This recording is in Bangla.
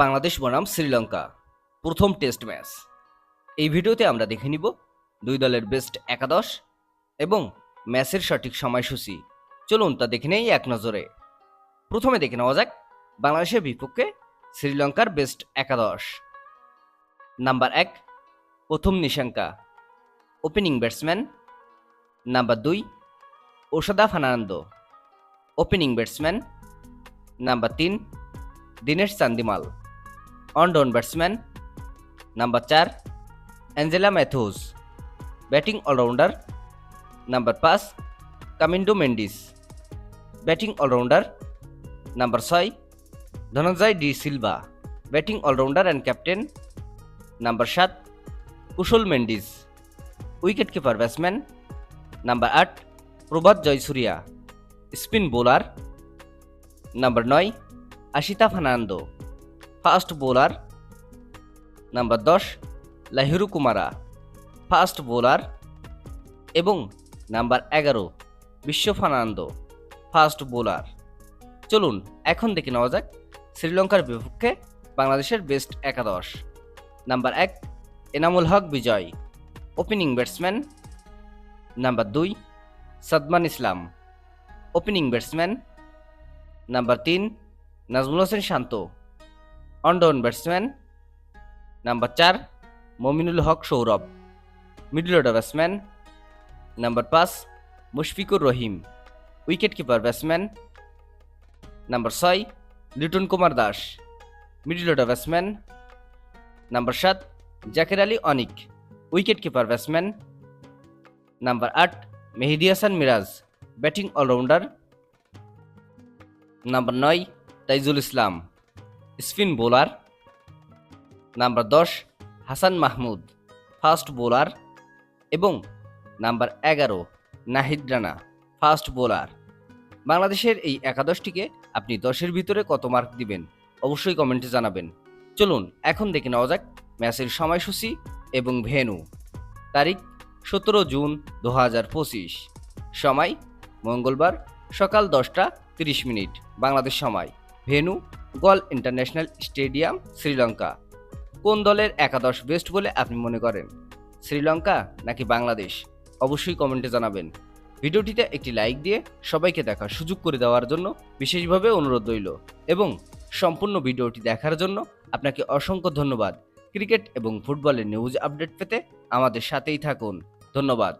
বাংলাদেশ বনাম শ্রীলঙ্কা। প্রথম টেস্ট ম্যাচ। এই ভিডিওতে আমরা দেখে নিব দুই দলের বেস্ট একাদশ এবং ম্যাচের সঠিক সময়সূচি। চলুন তা দেখে নেই এক নজরে। প্রথমে দেখে নেওয়া যাক বাংলাদেশের বিপক্ষে শ্রীলঙ্কার বেস্ট একাদশ। নাম্বার এক, প্রথম নিশাঙ্কা, ওপেনিং ব্যাটসম্যান। নাম্বার দুই Oshada Fernando opening batsman. Number তিন, Dinesh Chandimal. On down batsman, number চার Angelo Mathews batting allrounder, number পাঁচ, Kamindu Mendis. Batting allrounder, number ছয়, Dhananjaya de Silva. Batting allrounder and captain, number সাত, Kusal Mendis. Wicket keeper batsman, number আট, Prabath Jayasuriya. Spin bowler, number নয়, Asitha Fernando. Fast bowler number দশ, লাহিরু কুমারা। ফাস্ট বোলার এবং নাম্বার এগারো, বিশ্ব ফার্নান্দো। Fast bowler. চলুন, এখন দেখে নেওয়া যাক শ্রীলঙ্কার বিপক্ষে বাংলাদেশের বেস্ট একাদশ। নাম্বার এক, Enamul Haque Bijoy opening batsman number দুই, Sadman Islam opening batsman number তিন, Najmul Hossain Shanto. On down batsman. Number চার, Mominul Haque Sourav. Middle order batsman. Number পাঁচ, Mushfiqur Rahim. Wicket keeper batsman. Number ছয়, Liton Kumar Das. Middle order batsman. Number সাত, Jaker Ali Anik. Wicket keeper batsman. Number আট, Mehedi Hasan Miraz, batting allrounder. Number নয়, Taijul Islam. Spin bowler number দশ, হাসান মাহমুদ, ফাস্ট বোলার এবং নাম্বার এগারো, নাহিদ রানা, ফাস্ট বোলার। বাংলাদেশের এই একাদশটিকে আপনি দশের ভিতরে কত মার্ক দিবেন? অবশ্যই কমেন্টে জানাবেন। চলুন, এখন দেখে নেওয়া যাক ম্যাচের সময়সূচি এবং ভেন্যু। তারিখ, সতেরো জুন দু হাজার পঁচিশ। সময়, মঙ্গলবার সকাল দশটা তিরিশ মিনিট। বাংলাদেশ সময় venue Galle international stadium Sri Lanka. কোন দলের একাদশ বেস্ট বলে আপনি মনে করেন? শ্রীলঙ্কা নাকি বাংলাদেশ? অবশ্যই কমেন্টে জানাবেন। ভিডিওটিতে একটি লাইক দিয়ে সবাইকে দেখার সুযোগ করে দেওয়ার জন্য বিশেষভাবে অনুরোধ রইল এবং সম্পূর্ণ ভিডিওটি দেখার জন্য আপনাকে অসংখ্য ধন্যবাদ। ক্রিকেট এবং ফুটবলের নিউজ আপডেট পেতে আমাদের সাথেই থাকুন। ধন্যবাদ।